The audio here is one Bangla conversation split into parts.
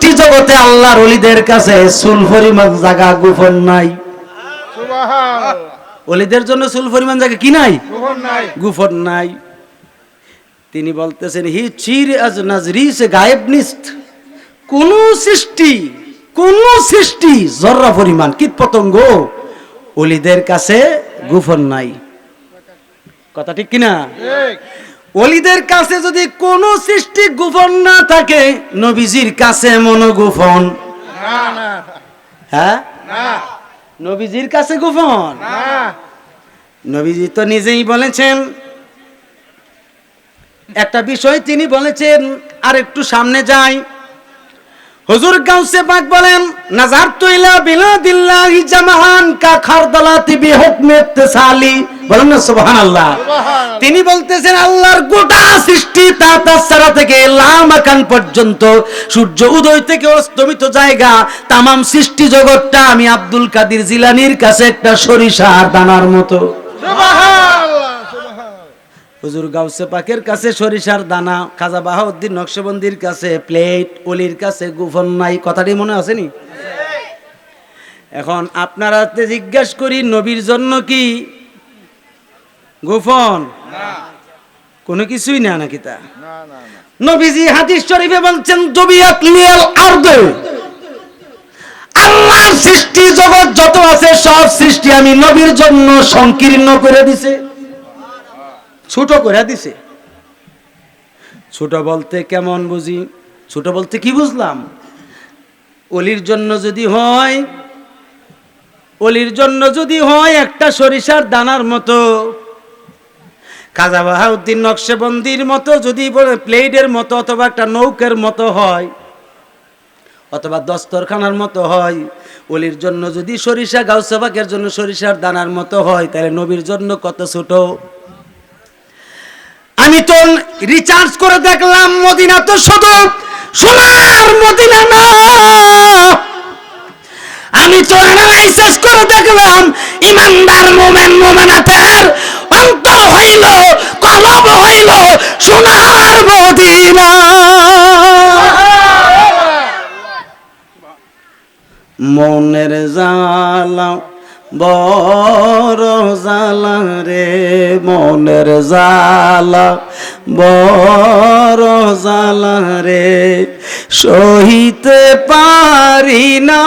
সৃষ্টি জগতে আল্লাহর অলিদের কাছে চুল পরিমাণ জায়গা গোপন নাই। অলিদের জন্য চুল পরিমাণ জায়গা কি নাই? গুফর নাই। তিনি বলতেছেন হি চির আজ নাজরি সে গায়েব নিস্ত। কোন সৃষ্টি কোন সৃষ্টি জর্রা পরিমাণ কীট পতঙ্গ অলিদের কাছে গুফর নাই। কথা ঠিক কিনা? অলিদের কাছে যদি কোন সৃষ্টি গোপন না থাকে নবীজির কাছে মনোগোপন। হ্যাঁ? নবীজির কাছে গোপন? নবীজি তো নিজেই বলেছেন। একটা বিষয় তিনি বলেছেন আর একটু সামনে যাই। হুজুর গাউসে পাক বলেন নাজার তুইলা বিলাদিল্লাহি জামাহান কা খারদালাতি বিহুকমে ইত্তিসালি। বলেন না সুবহানাল্লাহ। তিনি বলতেছেন আল্লাহর গোটা সৃষ্টি তা তাসারা থেকে লামাকান পর্যন্ত সূর্য উদয় থেকে অস্তমিত জায়গা তামাম সৃষ্টি জগৎটা আমি আব্দুল কাদের জিলানির কাছে একটা সরিষার দানার মতো। হুজুর গাউসে পাকের কাছে সরিষার দানা খাজা বাহাউদ্দিন নকশবন্দির কাছে প্লেট অলির কাছে গুফন নাই কথাটি মনে আছে আসেনি এখন আপনারা জিজ্ঞাসা করি নবীর জন্য কি গোপন কোনো কিছুই না নাকি তা? নবীজি হাদিস শরীফে বলছেন জবিয়াত লিয়াল আরদ। আল্লাহর সৃষ্টি জগৎ যত আছে সব সৃষ্টি আমি নবীর জন্য সংকীর্ণ করে দিছে। ছোট করে দিছে। ছোট বলতে কেমন বুঝি? ছোট বলতে কি বুঝলাম? অলির জন্য যদি হয়, অলির জন্য যদি হয় একটা সরিষার দানার মতো। খাজা বাহাউদ্দিন নকশেবন্দির মতো যদি প্লেটের মতো অথবা একটা নৌকের মতো হয়, অথবা দস্তরখানার মতো হয়, অলির জন্য যদি সরিষা গাউসাবাকের জন্য সরিষার দানার মতো হয়, তাহলে নবীর জন্য কত ছোট? আমি তো রিচার্জ করে দেখলাম মদিনা তো শুধু সোনার মদিনা না। আমি তো অ্যানালাইসিস করে দেখলাম ইমানদার মোমেন মোমেনাতের অন্তর হইল, কলব হইল সোনার মদিনা। মনের জালা বড় জালা রে মনের জালা বড় জালা রে সহিতে পারি না।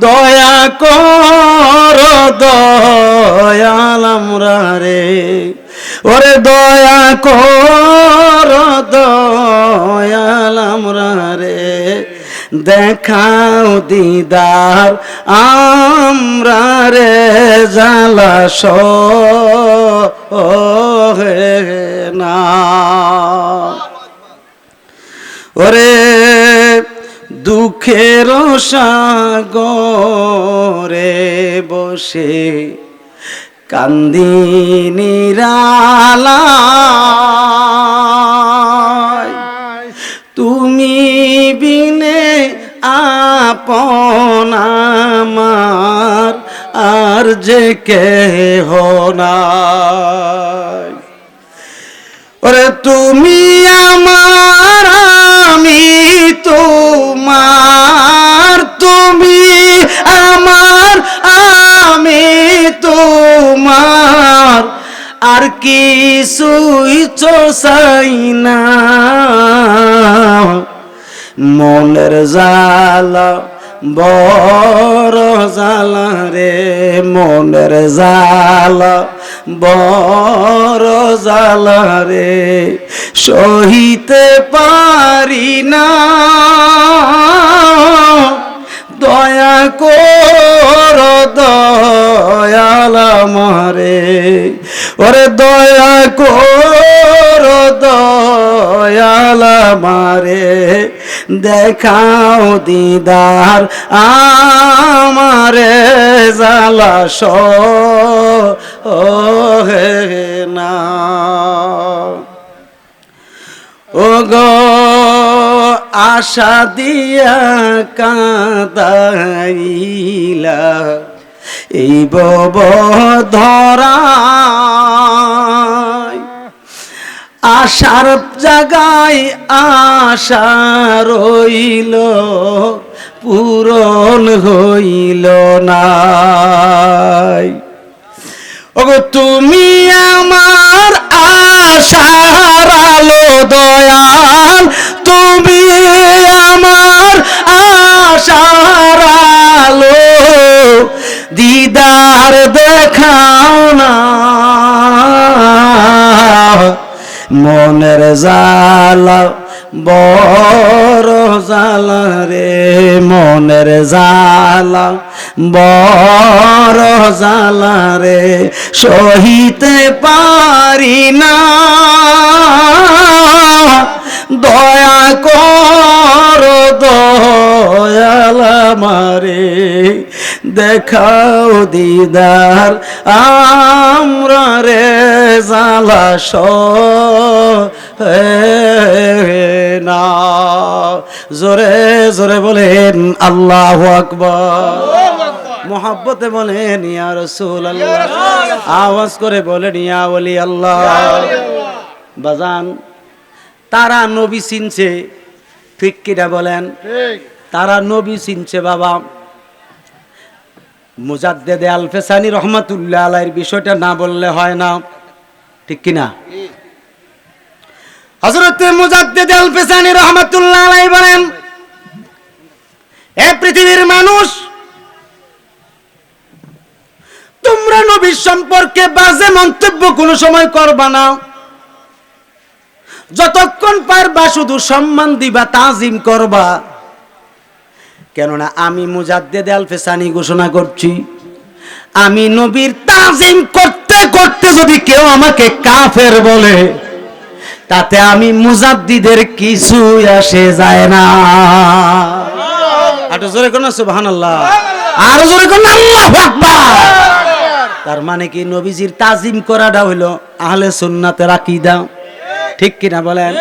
দয়া কর দয়াল আমরা রে। ওরে দয়া কর দয়াল আমরা রে। দেখাও দিদার আমরা রে জালা হে না। ওরে দুঃখের সাগরে বসে কান্দিনী রালা তুমি আপন আমার আর যে কে নাই। ওরে তুমি আমার, আমি তোমার, তুমি আমার, আমি তোমার। আর কি কিছুই চাই না। মনের জালা বড় জালা রে, মনের জালা বড় জালা রে, সহিতে পারি না। দয়া কর, দয়াল আমারে, ওরে দয়া কর, দয়াল আমারে। দেখাও দিদার আমারে জালা ও হে না। ও গো আশা দিয়া কাদাইলা, এই বব ধরা আশার জাগায় আশা রইল, পূরণ হইল না ওগো, তুমি আমার আশার আলো দয়াল, তুমি আমার আশার আলো, দিদার দেখাও মনের জালা বড় জালা রে, মনের জালা বড় জালা রে, সহিতে পারি না। দয়া কর, দয়াল আমারে। দেখাও দিদার আমরা রে জালা না জোরে জোরে বলেন আল্লাহ আকবর। মোহাব্বতে বলেন ইয়া রসুল আল্লাহ আওয়াজ করে বলেন ইয়া ওলি আল্লাহ। বাজান তারা নবী চিনছে। ঠিক কিনা বলেন? তারা নবী চিনছে বাবা। মুজাদ্দেদে আলফেসানি রহমাতুল্লাহ আলাইয়ের বিষয়টা না বললে হয় না। ঠিক কিনা? হযরতে মুজাদ্দেদে আলফেসানি রহমাতুল্লাহ আলাই বলেন, এ পৃথিবীর মানুষ, তোমরা নবীর সম্পর্কে বাজে মন্তব্য কোনো সময় করবা না। যতক্ষণ পারবা শুধু সম্মান দিবা, তাজিম করবা। কেননা আমি মুজাদ্দেদ আলফেসানি ঘোষণা করছি আমি নবীর তাজিম করতে করতে যদি কেউ আমাকে কাফের বলে তাতে আমি মুজাদ্দিদের কিছু আসে যায় না। আরও জোরে কোন সুবহানাল্লাহ। আরও জোরে কোন আল্লাহু আকবার। তার মানে কি নবীজির তাজিম করাটা হইল আহলে সুন্নাতের আকীদা। ঠিক কিনা বলেন?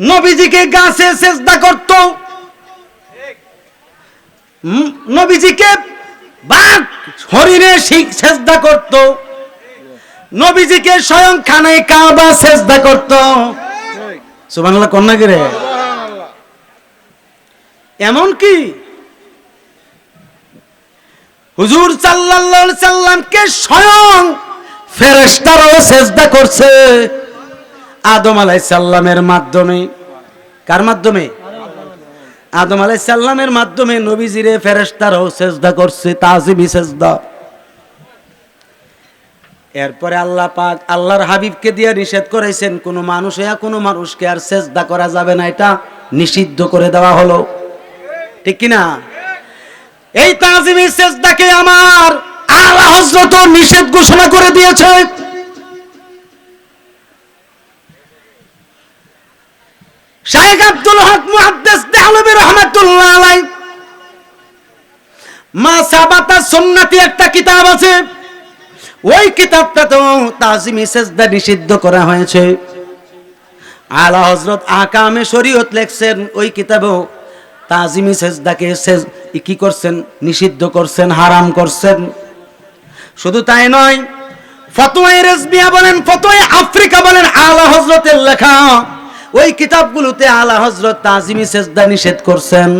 নবীজিকে গাছে সেজদা করত নবীজিকে বাঘ হরিণে করত। নবীজিকে স্বয়ং খানায় কাবা সেজদা করত। এমন কি? হুজুর সাল্লাল্লাহু সাল্লামকে স্বয়ং ফেরেশতারাও সেজদা করছে। আদম আলাইহিস সালামের মাধ্যমে। কার মাধ্যমে? আদম আলাইহিস সালামের মাধ্যমে নবীজিরে ফেরেশতারাও সেজদা করছে তাজিমি সেজদা। এরপরে আল্লাহ পাক আল্লাহর হাবিবকে দিয়ে নিষেধ করেছেন কোনো মানুষ হইয়া কোনো মানুষকে আর সেজদা করা যাবে না, এটা নিষিদ্ধ করে দেওয়া হলো। ঠিক কি না এই তাজিমি সেজদাকে আমার আলা হযরত নিষেধ ঘোষণা করে দিয়েছে। শাহেখ আব্দুল হক মুহাদ্দিস দেহলবী রহমাতুল্লাহ আলাই মা সাবাতা সুন্নাতি একটা কিতাব আছে। ওই কিতাবটা তো তাজিমি সেজদা নিষিদ্ধ করা হয়েছে। আলা হযরত আকামে শরীয়ত লেখছেন, ওই কিতাবেও তাজিমি সেজদাকে সেজ, কি করছেন? নিষিদ্ধ করছেন, হারাম করছেন। শুধু তাই নয়, ফতোয়ায়ে রেজবিয়া বলেন, ফতোয়ায়ে আফ্রিকা বলেন, আলা হজরতের লেখা। ওই কিতাবগুলোতে আলা হজরত তাজিমি সেজদা নিষেধ করছেন।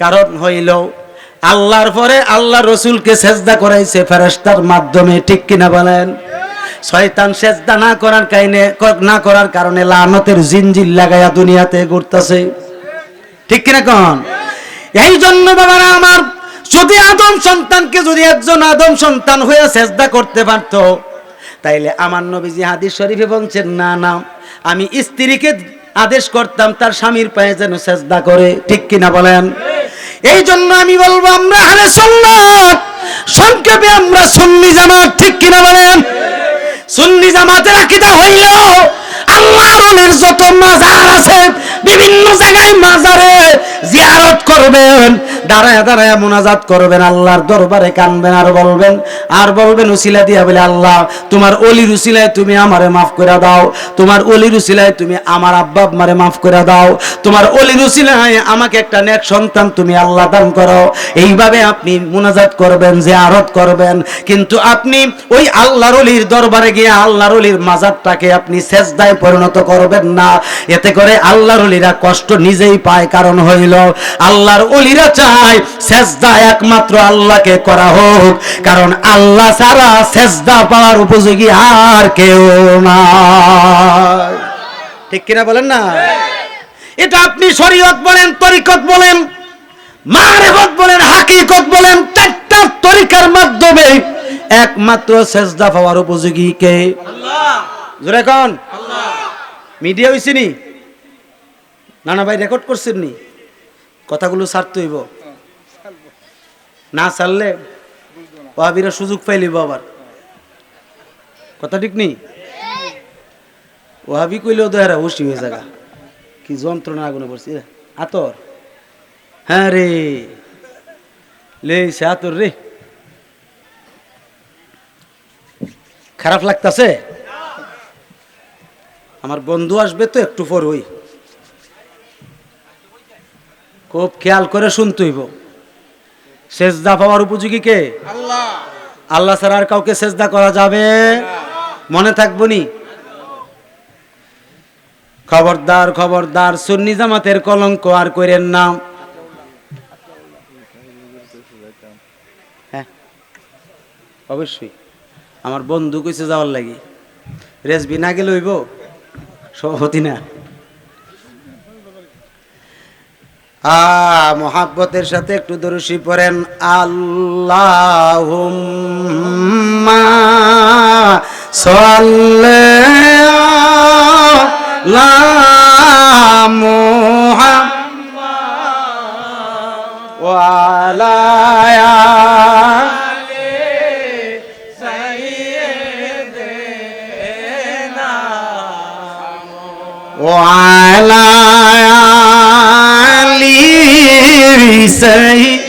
কারণ হইল, আল্লাহর পরে আল্লাহ রসুলকে সেজদা করাইছে ফেরেশতার মাধ্যমে, ঠিক কিনা বলেন? শয়তান সেজদা না করার কারণে, না করার কারণে লানতের জিনজিল লাগাইয়া দুনিয়াতে ঘুরতাছে। ঠিক কিনা কন? এই জন্য বাবারা আমার, যদি আদম সন্তানকে যদি একজন আদম সন্তান হয়ে চেষ্টা করতে পারত, তাইলে আমার নবীজি হাদিস শরীফে বলছেন, না না আমি স্ত্রীকে আদেশ করতাম, তার স্বামীর পায়ে যেন চেষ্টা করে। ঠিক কিনা বলেন? এই জন্য আমি বলব, আমরা হারে সুন্নাত, সংক্ষেপে আমরা সুন্নি জামাত, ঠিক কিনা বলেন? সুন্নি জামাতের আকিদা হইল, আল্লাহর যত মাজার আছে, বিভিন্ন জায়গায় মাজারে জিয়ারত করবেন, দাঁড়ায় দাঁড়ায় মোনাজাত করবেন, আল্লাহর দরবারে কানবেন আর বলবেন আর বলবেন উসিলা দিয়া বলে, আল্লাহ, তোমার অলির উসিলায় তুমি আমারে মাফ করে দাও, তোমার অলির উসিলায় তুমি আমার আব্বা আম্মারে মাফ করে দাও, তোমার অলির উসিলায় আমাকে একটা নেক সন্তান তুমি আল্লাহ দান করো। এইভাবে আপনি মোনাজাত করবেন, জিয়ারত করবেন, কিন্তু আপনি ওই আল্লাহর অলির দরবারে গিয়ে আল্লাহর অলির মাজারটাকে আপনি সেজদায় পরিণত করবেন না। এতে করে আল্লাহর অলিরা কষ্ট নিজেই পায় কারণ হইল আল্লাহর অলিরা চায় সেজদা একমাত্র আল্লাহকে করা হোক কারণ আল্লাহ ছাড়া সেজদা পাওয়ার উপযোগী আর কেউ না ঠিক কিনা বলেন না? এটা আপনি শরীয়ত বলেন তরিকত বলেন মারেফত বলেন হাকিকত বলেন চারটা তরিকার মাধ্যমে একমাত্র সেজদা পাওয়ার উপযোগী কে? আল্লাহ। জোরে কন। মিডিয়া হইছে নি নানা ভাই রেকর্ড করছেন নি কথাগুলো ছাড়তে হইব। না ছাড়লে ওহাবিরা সুযোগ পাইলিব আবার। কথা ঠিক নেই? ওহাবি কইলেও দেহারা হুশি হয়ে জায়গা কি যন্ত্রণা আগুনে পড়ছি। আতর। হ্যাঁ রে। লে সে আতর রে। খারাপ লাগতাছে? আমার বন্ধু আসবে তো একটু পর হই। খুব খেয়াল করে শুনতে হইব। সেজদা পাওয়ার উপযোগী কে? আল্লাহ। আল্লাহ ছাড়া আর কাউকে সেজদা করা যাবে? মনে থাকব নি? খবরদার খবরদার সুন্নি জামাতের কলঙ্ক আর করেন না। হ্যাঁ অবশ্যই। আমার বন্ধু কইছে যাওয়ার লাগি। রেসবি না গেলে হইব? সভাপতি না। আ মোহাব্বতের সাথে একটু দরুশি পড়েন আল্লাহ وعلى तेरी सही